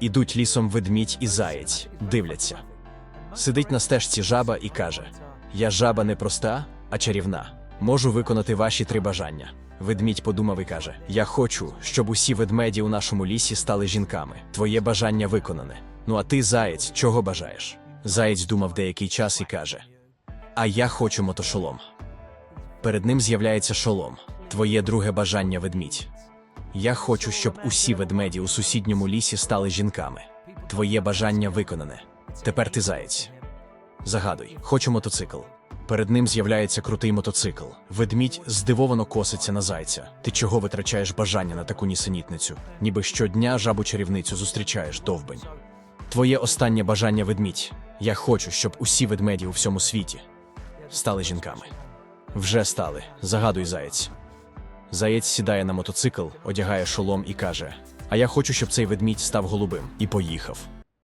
Ідуть лісом ведмідь і заєць, дивляться. Сидить на стежці жаба і каже: Я жаба не проста, а чарівна. Можу виконати ваші три бажання. Ведмідь подумав і каже: Я хочу, щоб усі ведмеді у нашому лісі стали жінками. Твоє бажання виконане. Ну а ти, заєць, чого бажаєш? Заєць думав деякий час і каже: А я хочу мотошолом. Перед ним з'являється шолом. Твоє друге бажання ведмідь. Я хочу, щоб усі ведмеді у сусідньому лісі стали жінками. Твоє бажання виконане. Тепер ти заєць. Загадуй, хочу мотоцикл. Перед ним з'являється крутий мотоцикл. Ведмідь здивовано коситься на зайця. Ти чого витрачаєш бажання на таку нісенітницю? Ніби щодня жабу чарівницю зустрічаєш довбень. Твоє останнє бажання ведмідь. Я хочу, щоб усі ведмеді у всьому світі стали жінками. Вже стали. Загадуй заєць. Заєць сідає на мотоцикл, одягає шолом і каже: А я хочу, щоб цей ведмідь став голубим. І поїхав.